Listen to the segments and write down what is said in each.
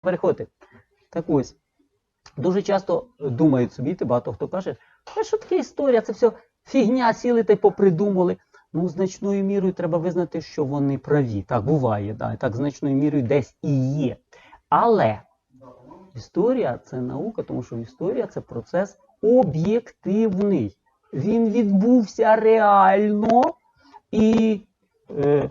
переходити. Так ось, дуже часто думають собі, ти багато хто каже, а що таке історія? Це все фігня, сіли та й попридумали. Ну, значною мірою треба визнати, що вони праві. Так буває, да, так значною мірою десь і є. Але історія це наука, тому що історія це процес об'єктивний. Він відбувся реально, і е,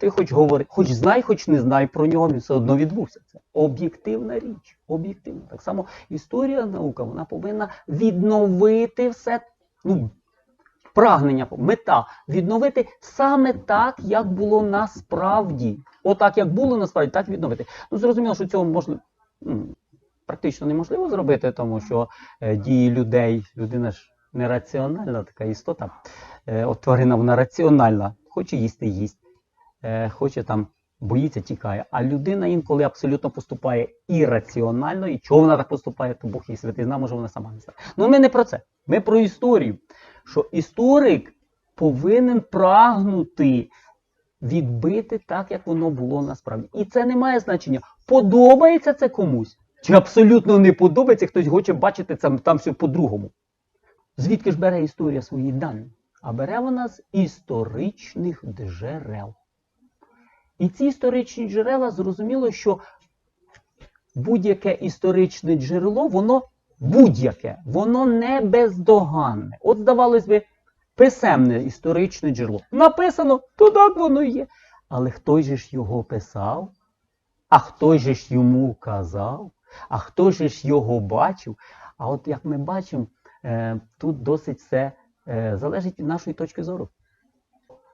ти хоч говори, хоч знай, хоч не знай про нього, він все одно відбувся. Це об'єктивна річ. Об'єктивна. Так само історія наука вона повинна відновити все. Ну, Прагнення, мета відновити саме так, як було насправді. Отак, як було насправді, так відновити. Ну, зрозуміло, що цього можна практично неможливо зробити, тому що е, дії людей, людина ж нераціональна така істота. Е, от тварина вона раціональна, хоче їсти, їсть, хоче там боїться, тікає. А людина інколи абсолютно поступає ірраціонально, і чого вона так поступає, то Бог її святий знає, може вона сама не знає. Ну ми не про це. Ми про історію. Що історик повинен прагнути відбити так, як воно було насправді. І це не має значення, подобається це комусь, чи абсолютно не подобається, хтось хоче бачити це там все по-другому. Звідки ж бере історія свої дані? А бере вона з історичних джерел. І ці історичні джерела зрозуміло, що будь-яке історичне джерело, воно будь-яке, воно не бездоганне. От, здавалось би, писемне історичне джерело. Написано, то так воно є. Але хто же ж його писав? А хто же ж йому казав? А хто же ж його бачив? А от як ми бачимо, е, тут досить все е, залежить від нашої точки зору.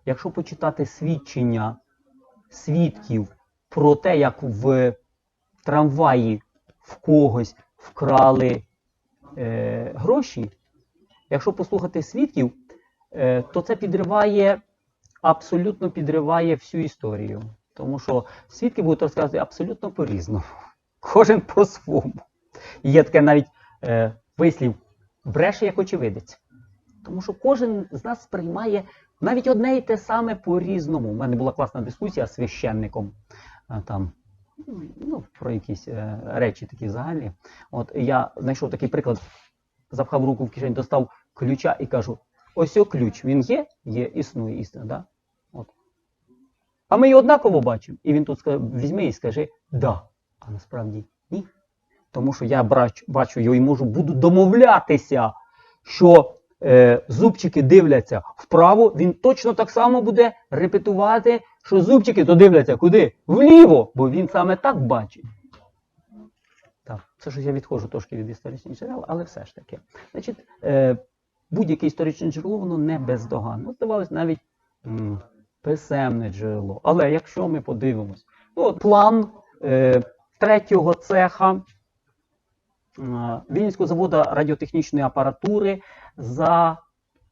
Якщо почитати свідчення свідків про те, як в трамваї в когось вкрали е, гроші, якщо послухати свідків, е, то це підриває, абсолютно підриває всю історію. Тому що свідки будуть розказувати абсолютно по-різному. Кожен по-своєму. Є таке навіть е, вислів бреше як очевидець. Тому що кожен з нас сприймає навіть одне і те саме по-різному. У мене була класна дискусія з священником там, ну, про якісь е, речі такі загальні. От я знайшов такий приклад, запхав руку в кишень, достав ключа і кажу: ось о ключ, він є, є, існує істина. Да? От. А ми її однаково бачимо. І він тут сказав, візьми і скажи да. А насправді ні. Тому що я брач, бачу його і можу буду домовлятися, що е, зубчики дивляться вправо, він точно так само буде репетувати, що зубчики то дивляться куди? Вліво, бо він саме так бачить. Так, це ж я відходжу трошки від історичних джерел, але все ж таки. Значить, е, будь-яке історичне джерело, воно не бездоганне. Здавалось, навіть писемне джерело. Але якщо ми подивимось, ну, от план е, третього цеха Вінницького заводу радіотехнічної апаратури за е,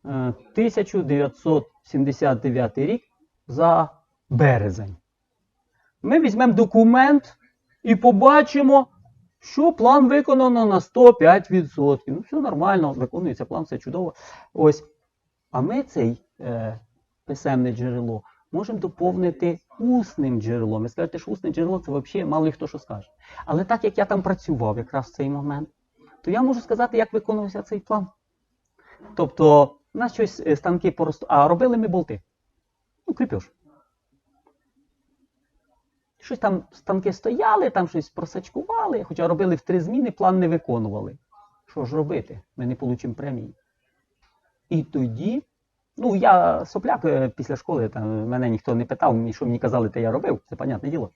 1979 рік за березень. Ми візьмемо документ і побачимо, що план виконано на 105%. Ну, все нормально, виконується план, все чудово. Ось. А ми цей е, писемне джерело можемо доповнити усним джерелом. Ви скажете, що усне джерело це взагалі мало хто що скаже. Але так як я там працював якраз в цей момент, то я можу сказати, як виконувався цей план. Тобто, у нас щось е, станки поросту. А робили ми болти. Ну, кріпеж. Щось там станки стояли, там щось просачкували, хоча робили в три зміни, план не виконували. Що ж робити? Ми не отримаємо премії. І тоді, ну я сопляк е, після школи, там, мене ніхто не питав, що мені казали, те я робив, це понятне діло.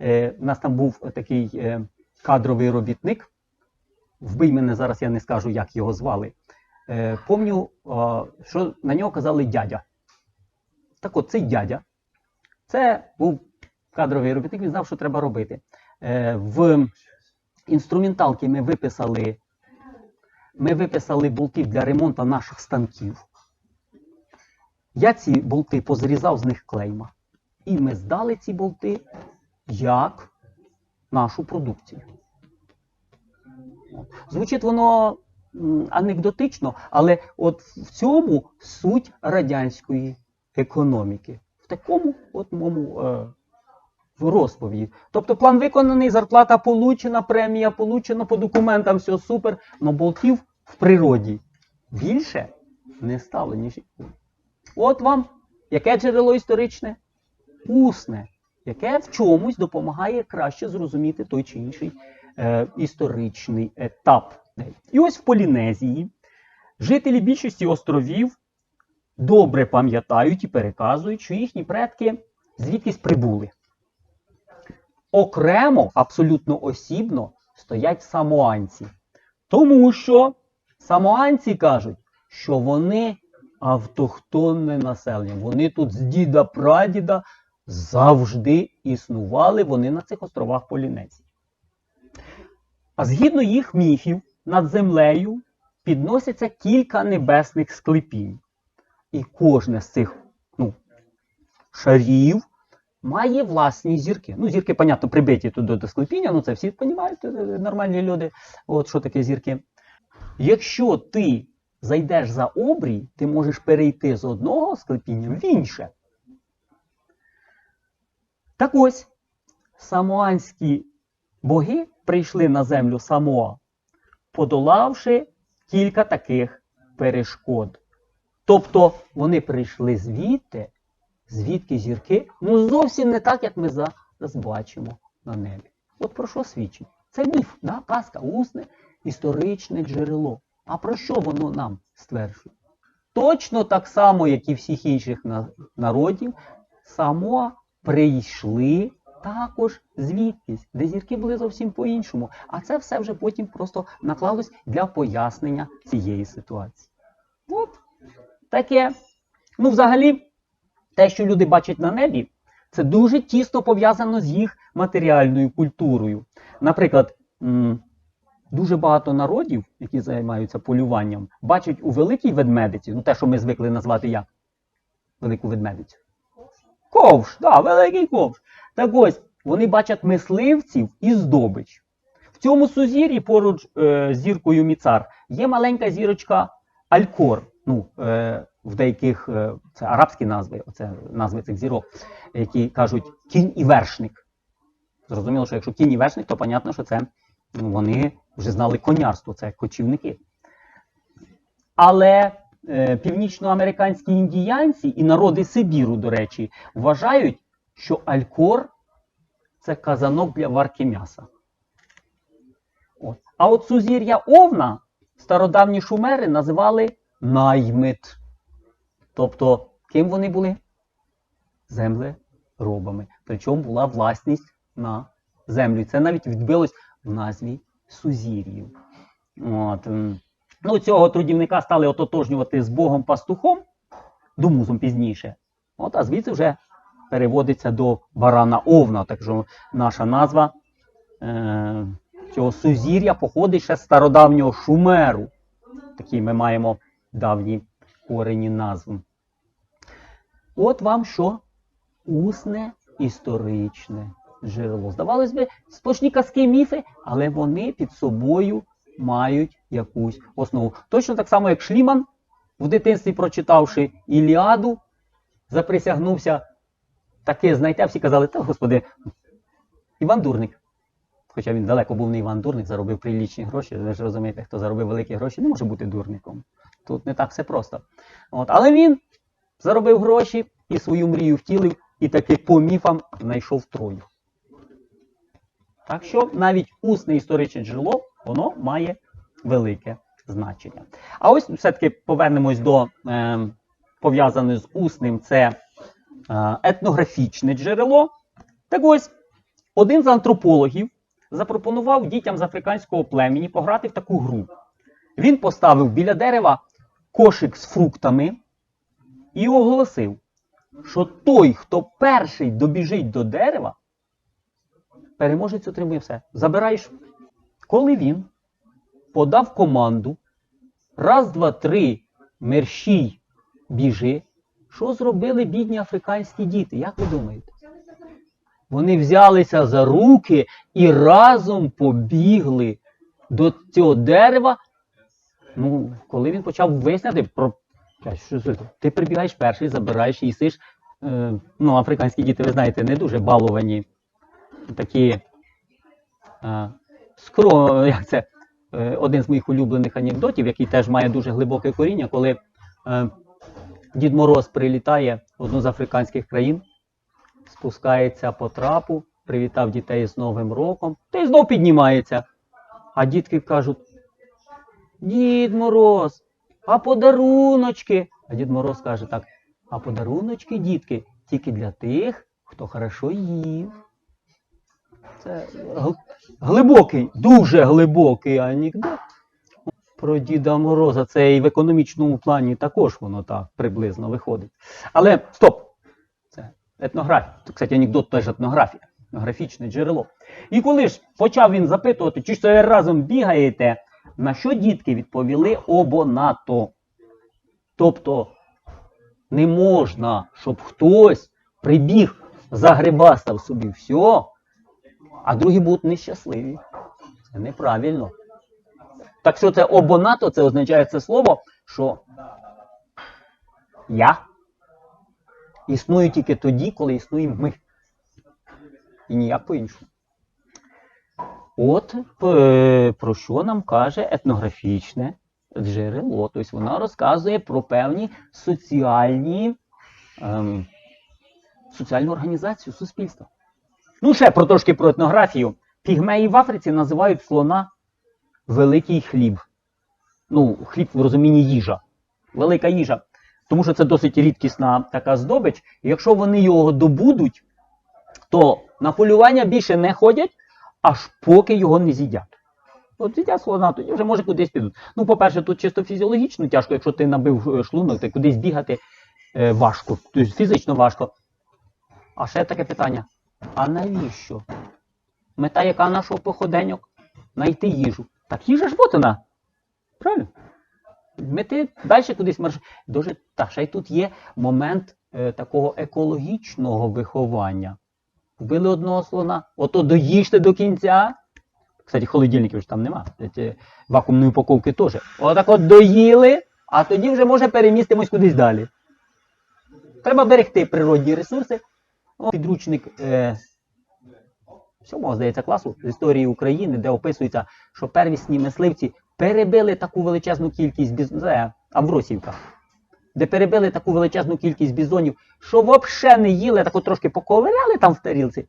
Е, у нас там був такий е, кадровий робітник. Вбий мене зараз, я не скажу, як його звали. Е, помню, о, що на нього казали дядя. Так от, цей дядя, це був кадровий робітник, він знав, що треба робити. Е, в інструменталки ми виписали, ми виписали болти для ремонту наших станків. Я ці болти позрізав з них клейма. І ми здали ці болти як нашу продукцію. Звучить воно анекдотично, але от в цьому суть радянської економіки. В такому от моєму е, розповіді. Тобто план виконаний, зарплата получена, премія получена, по документам все супер, но болтів в природі більше не стало, ніж. От вам яке джерело історичне? Усне, яке в чомусь допомагає краще зрозуміти той чи інший е, історичний етап. І ось в Полінезії жителі більшості островів добре пам'ятають і переказують, що їхні предки звідкись прибули. Окремо, абсолютно осібно, стоять самоанці. Тому що самоанці кажуть, що вони автохтонне населення. Вони тут з діда прадіда завжди існували, вони на цих островах Полінезії. А згідно їх міфів, над землею підносяться кілька небесних склепінь. І кожне з цих ну, шарів має власні зірки. Ну, зірки, понятно, прибиті туди до склепіння, ну це всі розуміють, нормальні люди. От що таке зірки. Якщо ти зайдеш за обрій, ти можеш перейти з одного склепіння в інше. Так ось, самоанські боги прийшли на землю Самоа, подолавши кілька таких перешкод. Тобто вони прийшли звідти, звідки зірки, ну зовсім не так, як ми зараз бачимо на небі. От про що свідчить? Це міф, да? казка, усне, історичне джерело. А про що воно нам стверджує? Точно так само, як і всіх інших народів, само прийшли також звідкись, де зірки були зовсім по-іншому. А це все вже потім просто наклалось для пояснення цієї ситуації. От таке. Ну, взагалі, те, що люди бачать на небі, це дуже тісно пов'язано з їх матеріальною культурою. Наприклад, дуже багато народів, які займаються полюванням, бачать у великій ведмедиці, ну те, що ми звикли назвати як велику ведмедицю. Ковш, да, великий ковш. Так ось, вони бачать мисливців і здобич. В цьому сузір'ї поруч е, зіркою Міцар є маленька зірочка Алькор. Ну, е, в деяких е, це арабські назви, оце назви цих зірок, які кажуть кінь і вершник. Зрозуміло, що якщо кінь і вершник, то понятно, що це вони вже знали конярство, це кочівники. Але е, північноамериканські індіянці і народи Сибіру, до речі, вважають, що алькор це казанок для варки м'яса. От. А от сузір'я Овна стародавні шумери називали наймит. Тобто, ким вони були? Землеробами. Причому була власність на землю. І це навіть відбилось в назві сузір'їв. От. Ну, цього трудівника стали ототожнювати з Богом пастухом, думузом пізніше. От, а звідси вже переводиться до барана Овна. Так що наша назва е, цього сузір'я походить ще з стародавнього Шумеру. Такі ми маємо давні корені назви. От вам що? Усне історичне джерело. Здавалось би, сплошні казки міфи, але вони під собою мають якусь основу. Точно так само, як Шліман, в дитинстві прочитавши Іліаду, заприсягнувся таке знайти, а всі казали, та господи, Іван Дурник. Хоча він далеко був не Іван Дурник, заробив прилічні гроші. Ви ж розумієте, хто заробив великі гроші, не може бути дурником. Тут не так все просто. От. Але він заробив гроші і свою мрію втілив, і таки по міфам знайшов Трою. Так що навіть усне історичне джерело, воно має велике значення. А ось все-таки повернемось до е, пов'язане з усним, це е, етнографічне джерело. Так ось, один з антропологів запропонував дітям з африканського племені пограти в таку гру. Він поставив біля дерева кошик з фруктами і оголосив, що той, хто перший добіжить до дерева, переможець отримує все. Забираєш. Коли він подав команду, раз, два, три, мерщій, біжи, що зробили бідні африканські діти? Як ви думаєте? Вони взялися за руки і разом побігли до цього дерева. Ну, коли він почав виясняти про що ти прибігаєш перший, забираєш, їсиш. Е, ну, африканські діти, ви знаєте, не дуже баловані такі е, скро, як це, е, один з моїх улюблених анекдотів, який теж має дуже глибоке коріння, коли е, Дід Мороз прилітає в одну з африканських країн, спускається по трапу, привітав дітей з Новим роком, та й знов піднімається. А дітки кажуть: Дід Мороз, а подаруночки. А Дід Мороз каже так: а подаруночки, дітки, тільки для тих, хто хорошо їв. Це глибокий, дуже глибокий анекдот про Діда Мороза. Це і в економічному плані також воно так приблизно виходить. Але стоп! Це етнографія. Це, кстати, анекдот теж етнографія, етнографічне джерело. І коли ж почав він запитувати, чи ж це разом бігаєте, на що дітки відповіли обонато. Тобто не можна, щоб хтось прибіг, загребастав собі все, а другі будуть нещасливі. Це неправильно. Так що це обонато, це означає це слово, що я існую тільки тоді, коли існуємо ми. І ніяк по-іншому. От е, про що нам каже етнографічне джерело. Тобто вона розказує про певні соціальні, ем, соціальну організацію суспільства. Ну, ще про трошки про етнографію. Пігмеї в Африці називають слона великий хліб. Ну, хліб в розумінні їжа. Велика їжа. Тому що це досить рідкісна така здобич. І якщо вони його добудуть, то на полювання більше не ходять, аж поки його не з'їдять. От з'їдять слона, тоді вже може кудись підуть. Ну, по-перше, тут чисто фізіологічно тяжко, якщо ти набив е, шлунок, то кудись бігати е, важко, тобто фізично важко. А ще таке питання: а навіщо? Мета яка нашого походеньок? Найти їжу. Так їжа ж от вона. Правильно? Мети далі кудись марш. Дуже, та ще й тут є момент е, такого екологічного виховання. Вбили одного слона, ото доїжте до кінця. Кстати, холодильників ж там нема. Ці Вакуумної упаковки теж. Отак от доїли, а тоді вже може перемістимось кудись далі. Треба берегти природні ресурси. Підручник е, здається, класу з історії України, де описується, що первісні мисливці перебили таку величезну кількість бізонів, Амбросівка, де перебили таку величезну кількість бізонів, що взагалі не їли, так от трошки поковиряли там в тарілці.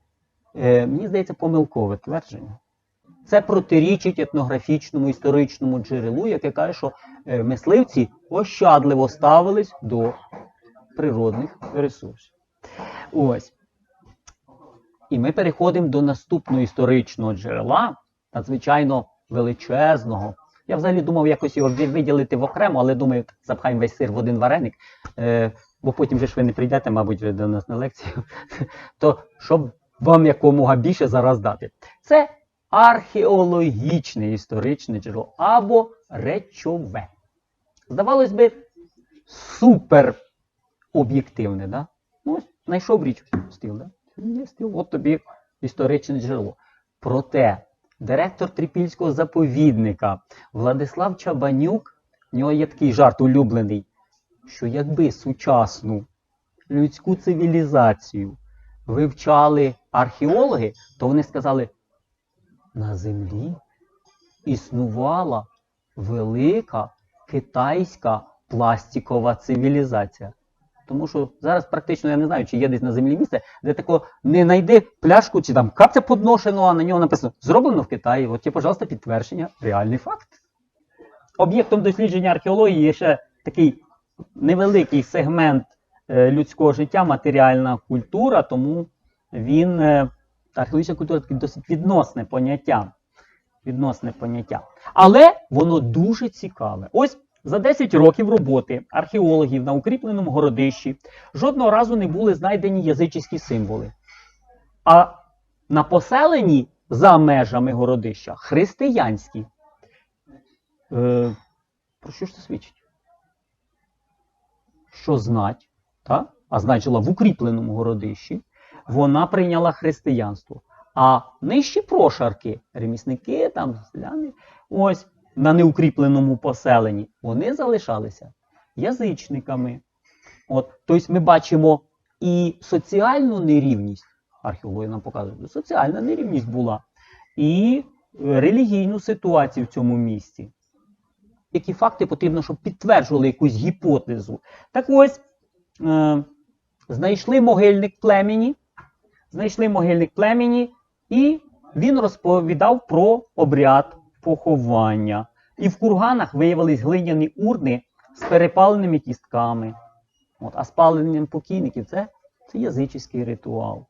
Е, мені здається, помилкове твердження. Це протирічить етнографічному історичному джерелу, яке каже, що е, мисливці ощадливо ставились до природних ресурсів. Ось. І ми переходимо до наступного історичного джерела, надзвичайно величезного. Я взагалі думав якось його виділити в окремо, але думаю, запхаємо весь сир в один вареник, е, бо потім же ж ви не прийдете, мабуть, до нас на лекцію. То щоб вам якомога більше зараз дати. Це археологічне історичне джерело або речове. Здавалось би, супер об'єктивне, да? Ну, знайшов річ стіл, да? Є от тобі історичне джерело. Проте директор Трипільського заповідника Владислав Чабанюк, в нього є такий жарт улюблений, що якби сучасну людську цивілізацію вивчали археологи, то вони сказали, на землі існувала велика китайська пластикова цивілізація. Тому що зараз практично я не знаю, чи є десь на землі місце, де тако не знайди пляшку чи там капця подношеного, а на нього написано зроблено в Китаї. От є, пожалуйста, підтвердження, реальний факт. Об'єктом дослідження археології є ще такий невеликий сегмент е, людського життя, матеріальна культура, тому він, е, археологічна культура таке досить відносне поняття. Відносне поняття. Але воно дуже цікаве. Ось за 10 років роботи археологів на укріпленому городищі жодного разу не були знайдені язичські символи. А на поселенні за межами городища християнські. Е, про що ж це свідчить? Що знать, та? а знать жила в укріпленому городищі, вона прийняла християнство. А нижчі прошарки, ремісники, там, селяни, ось на неукріпленому поселенні, вони залишалися язичниками. От, тобто ми бачимо і соціальну нерівність, археологи нам показують, соціальна нерівність була. І релігійну ситуацію в цьому місті. Які факти потрібно, щоб підтверджували якусь гіпотезу. Так ось, е, знайшли могильник племені, знайшли могильник племені, і він розповідав про обряд поховання. І в курганах виявились глиняні урни з перепаленими кістками. От, а спаленням покійників це, це язичний ритуал.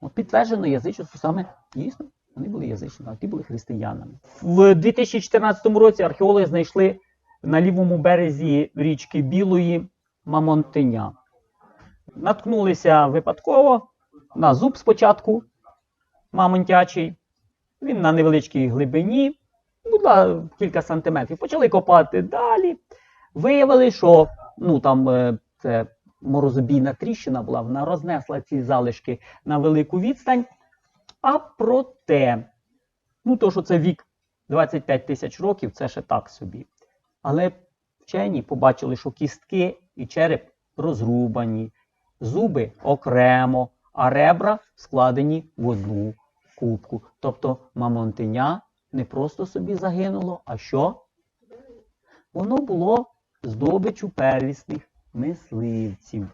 От підтверджено язичество саме дійсно. Вони були язичними, а ті були християнами. В 2014 році археологи знайшли на лівому березі річки Білої Мамонтиня. Наткнулися випадково на зуб спочатку мамонтячий. Він на невеличкій глибині, була кілька сантиметрів. Почали копати далі. Виявили, що ну, там е, це морозобійна тріщина була, вона рознесла ці залишки на велику відстань. А проте, ну то, що це вік 25 тисяч років, це ще так собі. Але вчені побачили, що кістки і череп розрубані, зуби окремо, а ребра складені в одну кубку. Тобто мамонтиня не просто собі загинуло, а що? Воно було здобичу первісних мисливців.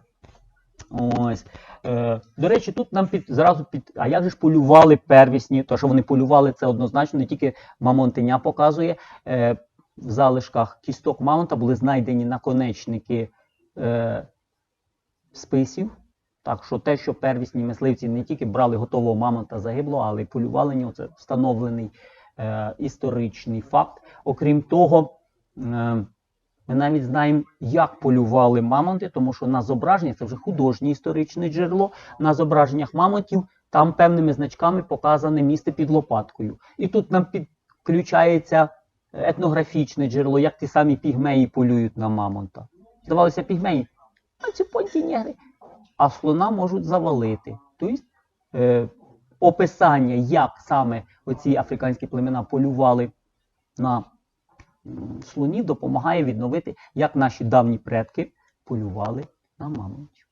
Ось. Е, до речі, тут нам під, зразу під. А як же ж полювали первісні? То, що вони полювали, це однозначно не тільки мамонтиня показує. Е, в залишках кісток мамонта були знайдені наконечники е, списів. Так що те, що первісні мисливці не тільки брали готового мамонта загиблого, але й полювали нього, це встановлений е, історичний факт. Окрім того, е, ми навіть знаємо, як полювали мамонти, тому що на зображеннях це вже художнє історичне джерело. На зображеннях мамонтів там певними значками показане місце під лопаткою. І тут нам підключається етнографічне джерело, як ті самі пігмеї полюють на мамонта. Здавалося, пігмеї, а ці понті негри, а слона можуть завалити. Тобто е, описання, як саме оці африканські племена полювали на слонів, допомагає відновити, як наші давні предки полювали на мамонтів.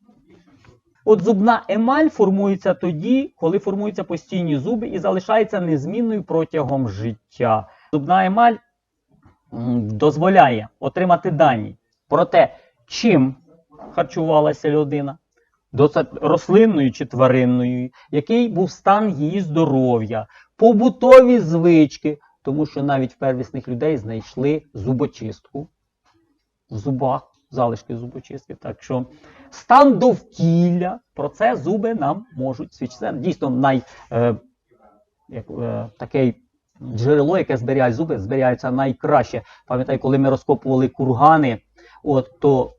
От зубна емаль формується тоді, коли формуються постійні зуби і залишається незмінною протягом життя. Зубна емаль дозволяє отримати дані про те, чим харчувалася людина, рослинною чи тваринною, який був стан її здоров'я, побутові звички, тому що навіть в первісних людей знайшли зубочистку в зубах, залишки зубочистки. Так що стан довкілля, про це зуби нам можуть свідчити. Дійсно най, е, е, таке джерело, яке зберігає зуби, зберігається найкраще. Пам'ятаю, коли ми розкопували кургани, от, то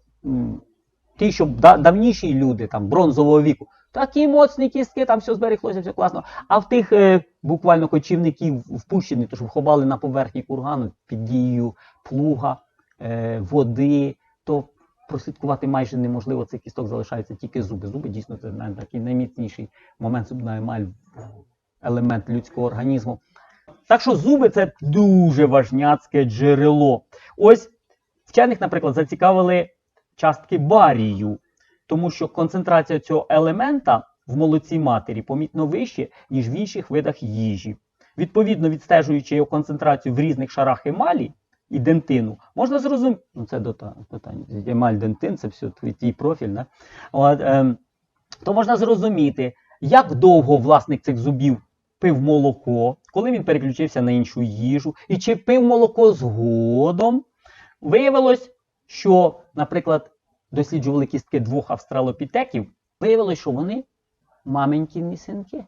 ті, що давніші люди, там, бронзового віку, такі моцні кістки, там все збереглося, все класно. А в тих е, буквально кочівників впущених, то що ховали на поверхні кургану під дією плуга, е, води, то прослідкувати майже неможливо, цих кісток залишаються тільки зуби. Зуби дійсно це най- такий найміцніший момент зубна емаль, елемент людського організму. Так що зуби це дуже важняцьке джерело. Ось вчених, наприклад, зацікавили частки барію, тому що концентрація цього елемента в молоці матері помітно вище, ніж в інших видах їжі. Відповідно, відстежуючи його концентрацію в різних шарах емалі і дентину, можна зрозуміти. Ну, це питання. Емаль дентин, це все твій, профіль. Не? От, ем, то можна зрозуміти, як довго власник цих зубів пив молоко, коли він переключився на іншу їжу, і чи пив молоко згодом. Виявилось, що, наприклад, досліджували кістки двох австралопітеків, виявилось, що вони маменькі синки.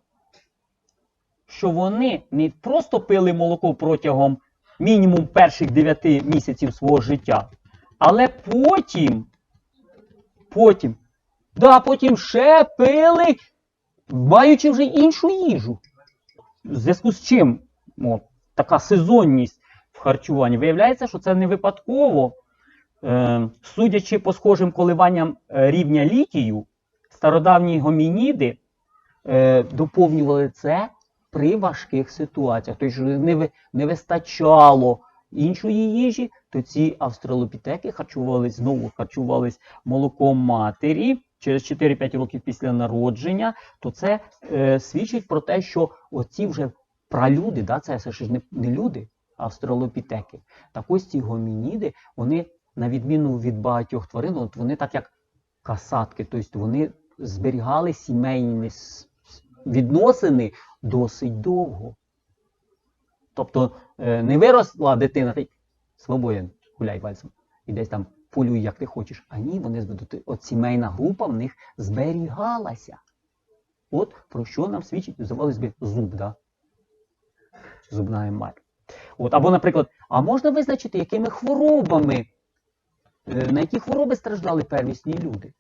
Що вони не просто пили молоко протягом мінімум перших 9 місяців свого життя, але потім, потім, да, потім ще пили, маючи вже іншу їжу. В зв'язку з чим от, така сезонність в харчуванні. Виявляється, що це не випадково. Е, судячи по схожим коливанням е, рівня літію, стародавні гомініди е, доповнювали це при важких ситуаціях. Тобто не, вистачало іншої їжі, то ці австралопітеки харчувались знову харчувались молоком матері. через 4-5 років після народження, то це свідчить про те, що оці вже пралюди, да, це ж не, люди, австралопітеки. Так ось ці гомініди, вони, на відміну від багатьох тварин, от вони так як касатки, тобто вони зберігали сімейні відносини досить довго. Тобто е, не виросла дитина, й свободен, гуляй пальцем, і десь там полюй, як ти хочеш. А ні, вони збудуть. От сімейна група в них зберігалася. От про що нам свідчить, здавалось би, зуб, да? зубна емаль. От, або, наприклад, а можна визначити, якими хворобами, на які хвороби страждали первісні люди?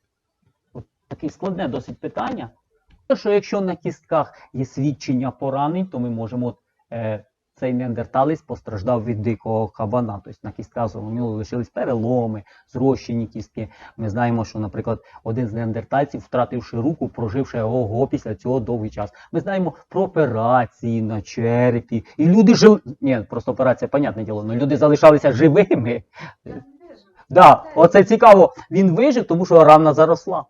От таке складне досить питання. Що якщо на кістках є свідчення поранень, то ми можемо от, е, цей неандерталець постраждав від дикого кабана. Тобто на кістках зрозуміло лишились переломи, зрощені кістки. Ми знаємо, що, наприклад, один з неандертальців, втративши руку, проживши ого після цього довгий час. Ми знаємо про операції на черепі. І люди жили. Ні, просто операція, понятне діло, але люди залишалися живими. Да, оце цікаво. Він вижив, тому що рана заросла.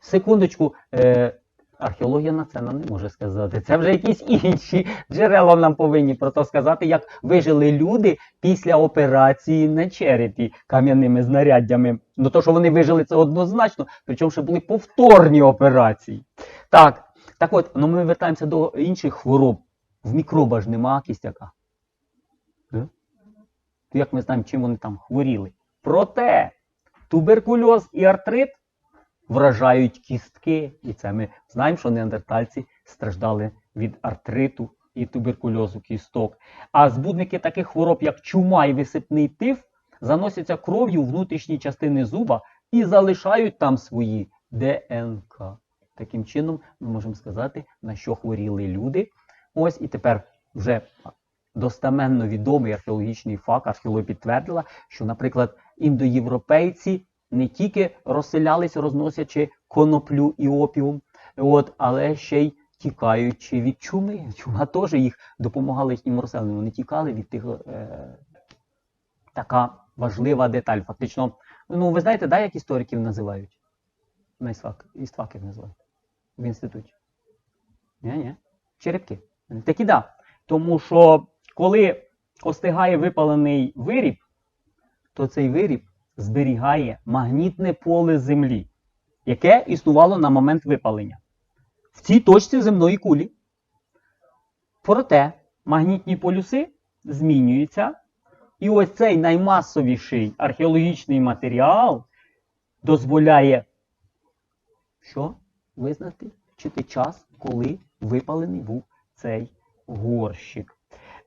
Секундочку, е, археологія на це нам не може сказати. Це вже якісь інші джерела нам повинні про то сказати, як вижили люди після операції на черепі кам'яними знаряддями. Ну то, що вони вижили, це однозначно, причому ще були повторні операції. Так, так от, ну ми вертаємося до інших хвороб. В мікроба ж нема кістяка. Як ми знаємо, чим вони там хворіли? Проте туберкульоз і артрит вражають кістки. І це ми знаємо, що неандертальці страждали від артриту і туберкульозу кісток. А збудники таких хвороб, як чума і висипний тиф, заносяться кров'ю внутрішні частини зуба і залишають там свої ДНК. Таким чином, ми можемо сказати, на що хворіли люди. Ось і тепер вже достеменно відомий археологічний факт, археологія підтвердила, що, наприклад, індоєвропейці не тільки розселялися, розносячи коноплю і опіум, от, але ще й тікаючи від чуми. Чума теж їх допомагала їхнім розселенням. Вони тікали від тих. Е, така важлива деталь. Фактично, ну ви знаєте, да, як істориків називають? На істфак, істфаків називають в інституті. Ні, ні. Черепки. Такі да. Тому що коли остигає випалений виріб, то цей виріб зберігає магнітне поле Землі, яке існувало на момент випалення. В цій точці земної кулі. Проте магнітні полюси змінюються. І ось цей наймасовіший археологічний матеріал дозволяє що? Визнати вчити час, коли випалений був цей горщик.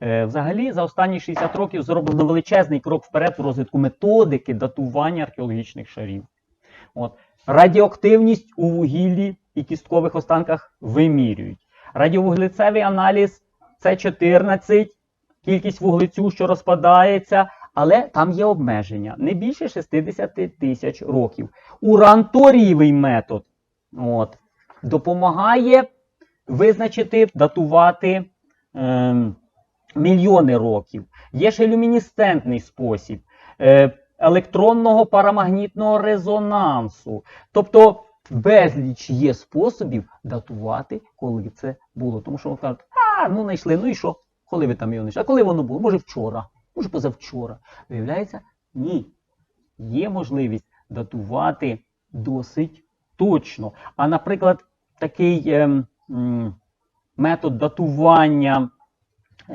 Е, Взагалі, за останні 60 років зроблено величезний крок вперед в розвитку методики датування археологічних шарів. От. Радіоактивність у вугіллі і кісткових останках вимірюють. Радіовуглецевий аналіз С14, кількість вуглецю, що розпадається, але там є обмеження не більше 60 тисяч років. Уранторієвий метод от, допомагає визначити, датувати. Ем, мільйони років. Є ще люмінесцентний спосіб е, електронного парамагнітного резонансу. Тобто безліч є способів датувати, коли це було. Тому що вони кажуть, а, ну знайшли, ну і що? Коли ви там його знайшли? А коли воно було? Може вчора, може позавчора. Виявляється, ні. Є можливість датувати досить точно. А, наприклад, такий м, метод датування е,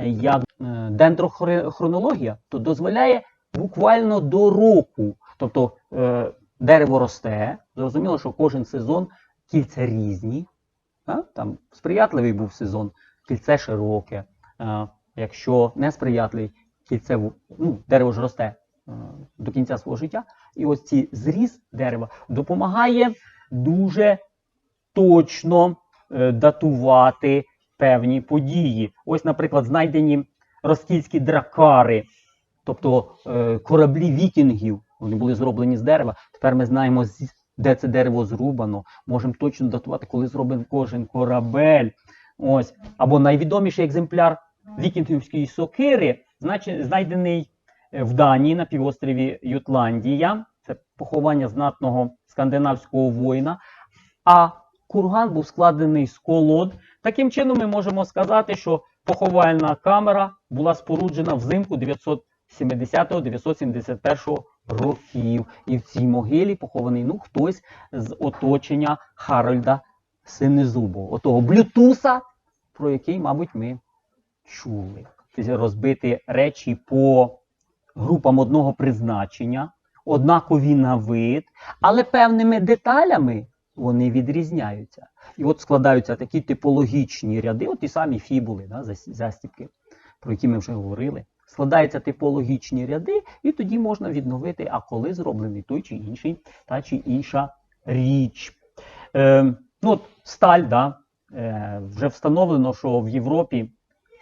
як е, дендрохронологія, то дозволяє буквально до року. Тобто е, дерево росте, зрозуміло, що кожен сезон кільця різні. А? Там сприятливий був сезон, кільце широке. Е, якщо несприятливий, кільце ну, дерево ж росте е, до кінця свого життя. І ось ці зріз дерева допомагає дуже точно е, датувати певні події. Ось, наприклад, знайдені розкільські дракари, тобто е, кораблі вікінгів. Вони були зроблені з дерева. Тепер ми знаємо, де це дерево зрубано. Можемо точно датувати, коли зроблений кожен корабель. Ось. Або найвідоміший екземпляр вікінгівської сокири, знайдений е, в Данії на півострові Ютландія. це поховання знатного скандинавського воїна. А курган був складений з колод. Таким чином, ми можемо сказати, що поховальна камера була споруджена взимку 970-971 років. І в цій могилі похований ну, хтось з оточення Харальда Синезубого, отого блютуса, про який, мабуть, ми чули. Розбити речі по групам одного призначення, однакові на вид, але певними деталями вони відрізняються. І от складаються такі типологічні ряди, от ті самі фібули, да, застібки, про які ми вже говорили. Складаються типологічні ряди, і тоді можна відновити, а коли зроблений той чи інший, та чи інша річ. Е, ну, от сталь, да, е, вже встановлено, що в Європі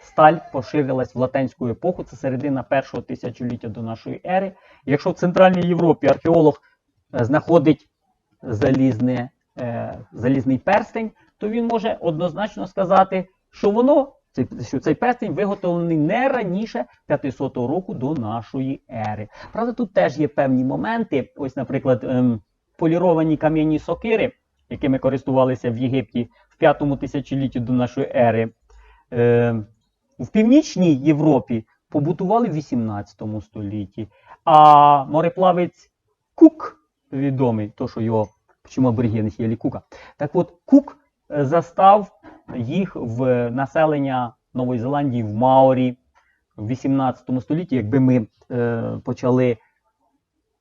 сталь поширилась в латинську епоху, це середина першого тисячоліття до нашої ери. Якщо в Центральній Європі археолог е, знаходить залізне, е, залізний перстень, то він може однозначно сказати, що воно, що цей перстень виготовлений не раніше 500 року до нашої ери. Правда, тут теж є певні моменти. Ось, наприклад, ем, поліровані кам'яні сокири, якими користувалися в Єгипті в 5 тисячолітті до нашої ери. Е, в Північній Європі побутували в 18 столітті, а мореплавець Кук, відомий, то що його чому аборигени їли Кука. Так от Кук е, застав їх в населення Нової Зеландії в Маорі в 18 столітті. Якби ми е, почали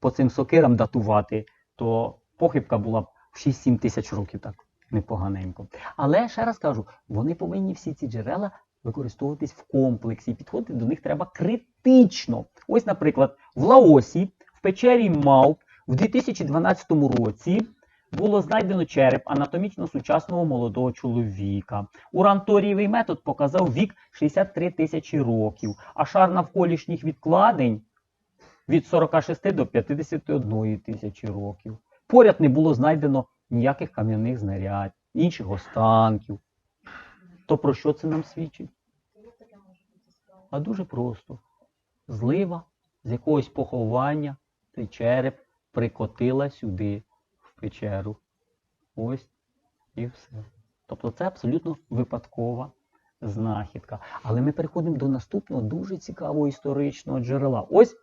по цим сокирам датувати, то похибка була б 6-7 тисяч років так непоганенько. Але ще раз кажу, вони повинні всі ці джерела використовуватись в комплексі, підходити до них треба критично. Ось, наприклад, в Лаосі, в печері Мауп в 2012 році було знайдено череп анатомічно сучасного молодого чоловіка. Уранторієвий метод показав вік 63 тисячі років, а шар навколишніх відкладень від 46 до 51 тисячі років. Поряд не було знайдено ніяких кам'яних знарядь, інших останків. То про що це нам свідчить? А дуже просто. Злива з якогось поховання, цей череп прикотила сюди, печеру. Ось і все. Тобто це абсолютно випадкова знахідка. Але ми переходимо до наступного дуже цікавого історичного джерела. Ось